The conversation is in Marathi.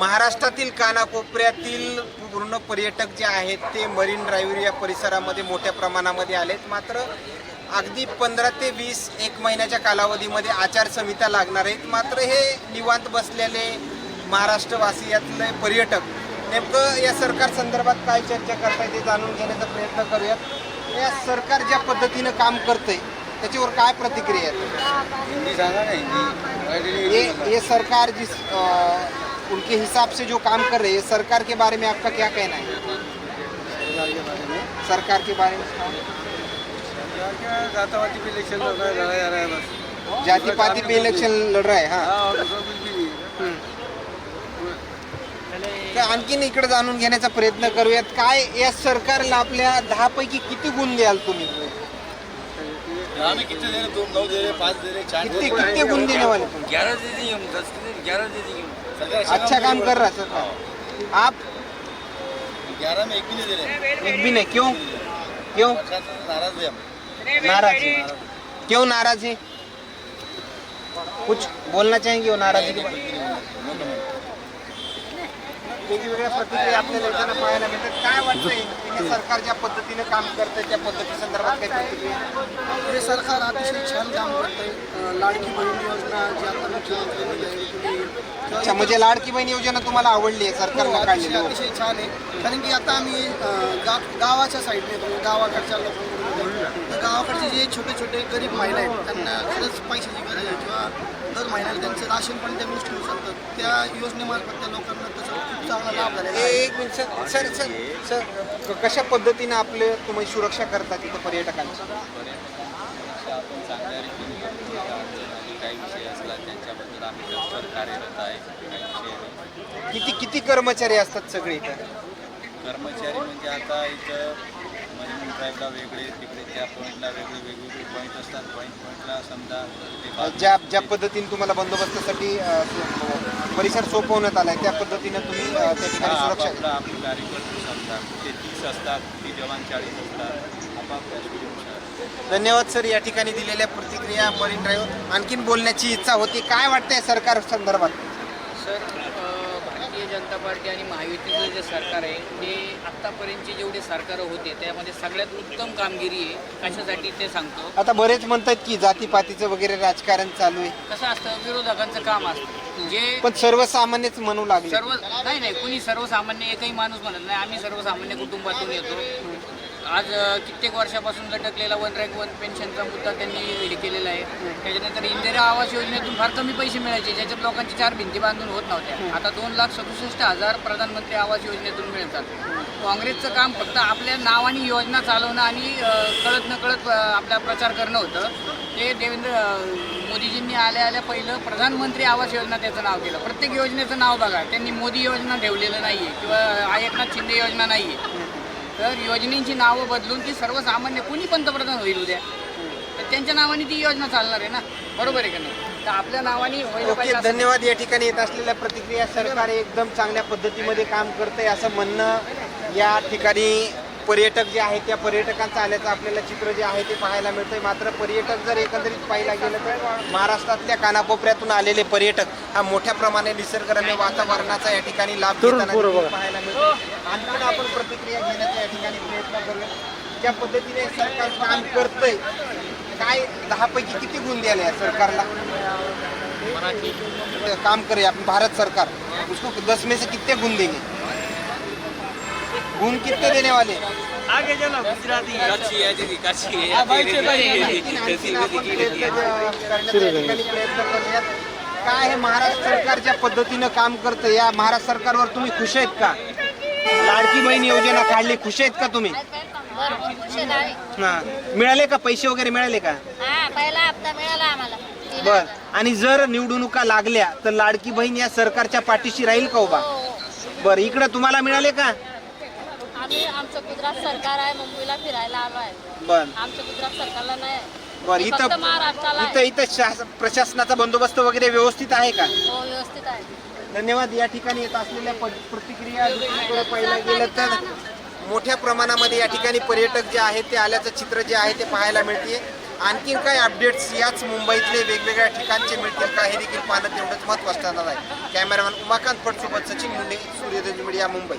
महाराष्ट्रातील कानाकोपऱ्यातील पूर्ण पर्यटक जे आहेत ते मरीन ड्राईव्ह या परिसरामध्ये मोठ्या प्रमाणामध्ये आलेत. मात्र अगदी पंधरा ते वीस एक महिन्याच्या कालावधीमध्ये आचारसंहिता लागणार आहेत. मात्र हे निवांत बसलेले महाराष्ट्रवासियातले पर्यटक नेमकं या सरकार संदर्भात काय चर्चा करताय ते जाणून घेण्याचा प्रयत्न करूयात. या सरकार ज्या पद्धतीनं काम करतंय त्याच्यावर काय प्रतिक्रिया ये ये सरकार अ, उनके हिसाब से जो काम कर रही है सरकार के बारे में आपका क्या कहना है? सरकार के बारे में? जातावादी पे इलेक्शन लड़ रहा है लड़ा जा रहा है बस। जाति पाति पे इलेक्शन लढ रहा है हाँ. तर आणखीन इकडे जाणून घेण्याचा प्रयत्न करूयात? काय या सरकारला आपल्या दहा पैकी किती गुण द्याल तुम्ही? हमें कितने दे रहे दो नौ दे रहे पाँच दे रहे चार कितने कितने गुण देने वाले तुम ग्यारह दे देंगे हम दस दे देंगे ग्यारह दे देंगे सरकार अच्छा काम कर रहा है सरकार आप? ग्यारह में एक भी नहीं दे रहे। एक भी नहीं क्यों? क्यों? नाराज़ है हम। नाराज़ क्यों नाराज़ है? कुछ बोलना चाहेंगे वो नाराजी के में? वेगवेगळ्या प्रतिक्रिया आपल्याला येताना पाहायला मिळतात काय वाटतंय हे सरकार ज्या पद्धतीने काम करते त्या पद्धती संदर्भात काही प्रतिक्रिया हे सरकार अतिशय छान काम करतंय अं, लाडकी बहीण योजना जी आता अच्छा म्हणजे लाडकी बहीण योजना तुम्हाला आवडली आहे सरकारनं हो, काढलेली अतिशय हो. अतिशय छान आहे. कारण की आता आम्ही अं, गा- गावाच्या साईडने येतो गावाकडच्या लोकांकडून गावाकडचे जे छोटे छोटे गरीब महिला आहेत त्यांना खरंच पैशाची गरज आहे किंवा दर महिन्याला त्यांचं राशन पण त्या गोष्टी होऊ शकतात त्या योजनेमार्फत त्या लोकांना त्याचा खूप चांगला लाभ झालेला आहे. एक minute sir sir sir sir कशा पद्धतीने आपले तुम्ही सुरक्षा करता तिथं पर्यटकांची? आपण चांगल्या रीतीने करतो त्या अडचणी काही विषय असला त्यांच्याबद्दल आम्ही तत्पर कार्यरत आहे. काही विषय नाही. किती किती कर्मचारी असतात सगळे इथं? कर्मचारी म्हणजे आता इथं मरीन ड्राईव्हला वेगळे तिकडे त्या पॉईंटला वेगळे वेगवेगळे पॉईंट असतात. पॉईंट पॉईंटला समजा ते ज्या ज्या पद्धतीने तुम्हाला बंदोबस्तासाठी परिसर सोपवण्यात आलाय त्या पद्धतीने तुम्ही अ, त्या ठिकाणी सुरक्षा आपापला आपले कार्यकर्ते समजा. ते तीस असतात ती जवान चाळीस असतात. आपापल्या धन्यवाद सर या ठिकाणी दिलेल्या प्रतिक्रिया मरीन ड्राईव्ह. आणखीन बोलण्याची इच्छा होती. काय वाटतंय सरकार संदर्भात? सर भारतीय जनता पार्टी आणि महायुतीचं जे सरकार आहे ते आत्तापर्यंतचे जेवढे सरकारं होते त्यामध्ये सगळ्यात उत्तम कामगिरी आहे कशासाठी ते सांगतो. आता बरेच म्हणतात की जातीपातीचं वगैरे राजकारण चालू आहे. कसं असतं विरोधकांचं काम असतं. जे पण सर्वसामान्यच म्हणू लागले. सर्व नाही नाही कुणी सर्वसामान्य एकही माणूस म्हणत नाही आम्ही सर्वसामान्य कुटुंबातून येतो. आज कित्येक वर्षापासून लटकलेला वन रँक वन पेन्शनचा मुद्दा त्यांनी हे केलेला आहे. त्याच्यानंतर इंदिरा आवास योजनेतून फार कमी पैसे मिळायचे ज्याच्यात लोकांची चार भिंती बांधून होत नव्हत्या. आता दोन लाख सदुसष्ट हजार प्रधानमंत्री आवास योजनेतून मिळतात. काँग्रेसचं काम फक्त आपल्या नावाने योजना चालवणं आणि कळत न कळत आपला प्रचार करणं होतं. ते देवेंद्र मोदीजींनी आल्या आल्या पहिलं प्रधानमंत्री आवास योजना त्याचं नाव केलं. प्रत्येक योजनेचं नाव बघा. त्यांनी मोदी योजना ठेवलेलं नाही आहे किंवा एकनाथ शिंदे योजना नाही आहे तर योजनेची नावं बदलून ती सर्वसामान्य कुणी पंतप्रधान होईल उद्या? तर त्यांच्या नावाने ती योजना चालणार आहे ना? बरोबर आहे का नाही? तर आपल्या नावाने व्हायला ओके पाहिजे असं- धन्यवाद. या ठिकाणी येत असलेल्या प्रतिक्रिया सरकार एकदम चांगल्या पद्धतीमध्ये काम करतंय असं म्हणणं या ठिकाणी पर्यटक जे आहेत त्या पर्यटकांचं आल्याचं आपल्याला चित्र जे आहे ते पाहायला मिळतंय. मात्र पर्यटक जर एकंदरीत पाहायला गेलं तर महाराष्ट्रातल्या कानाकोपऱ्यातून आलेले पर्यटक हा मोठ्या प्रमाणे निसर्गरम्य वातावरणाचा या ठिकाणी लाभ घेताना पाहायला मिळतो आणखीन आपण प्रतिक्रिया घेण्याचा या ठिकाणी प्रयत्न करूया. ज्या पद्धतीने सरकार काम करतंय काय दहा पैकी किती गुण द्याले या सरकारला? काम करे अपन भारत सरकार. उसको दस में से कितने गुण देंगे? गुण कितने देने वाले आगे चलो गुजराती. करण्याचा या ठिकाणी प्रयत्न करूयात. काय हे महाराष्ट्र सरकार ज्या पद्धतीनं काम करतं? या महाराष्ट्र सरकारवर तुम्ही खुश आहेत का? लाडकी बहीण योजना काढली खुश आहेत का तुम्ही? हा. मिळाले का? पैसे वगैरे मिळाले का? हा पहिला हप्ता मिळाला आम्हाला. बर. आणि जर निवडणुका लागल्या तर लाडकी बहीण या सरकारच्या पाठीशी राहील का उभा? हो, हो. बर इकडं तुम्हाला मिळाले का? आम्ही आमचं गुजरात सरकार आहे मुंबईला फिरायला आलो आहे. बर. आमचं गुजरात सरकारला नाही बर इथं महाराष्ट्राला इथं आहे. इथं शास- प्रशासनाचा बंदोबस्त वगैरे व्यवस्थित आहे का? हो व्यवस्थित आहे. धन्यवाद. या ठिकाणी येत असलेल्या प- प्रतिक्रिया दुसरीकडे पाहायला गेलं तर मोठ्या प्रमाणामध्ये या ठिकाणी पर्यटक जे आहेत ते आल्याचं चित्र जे आहे ते पाहायला मिळते. आणखीन काय अपडेट्स याच मुंबईतले वेगवेगळ्या ठिकाणचे मिळतील का हे देखील पाहणं तेवढंच महत्त्वाचं ठरणार आहे. कॅमेरामॅन उमाकांत फटसोबत सचिन मुंडे सूर्यदुर्ग मीडिया मुंबई.